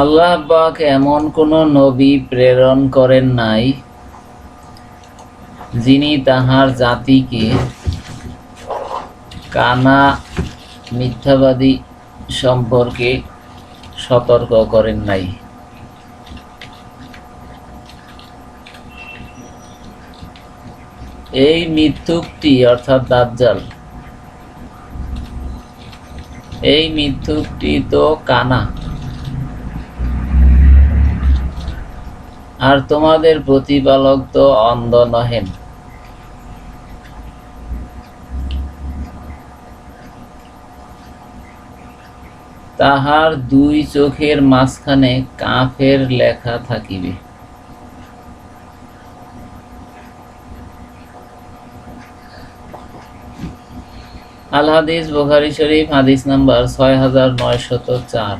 আল্লাহ পাক এমন কোন নবী প্রেরণ করেন নাই, যিনি তাহার জাতিকে কানা মিথ্যাবাদী সম্পর্কে সতর্ক করেন নাই। এই মিথ্যুকটি অর্থাৎ দাজ্জাল। এই মিথ্যুকটি তো কানা। আর তোমাদের প্রতিপালক তো অন্ধ নহেন তাহার দুই চোখের মাঝখানে কাফের লেখা থাকিবে। আল হাদিস বুখারী শরীফ হাদিস নাম্বার ছয় হাজার নয়শত চার।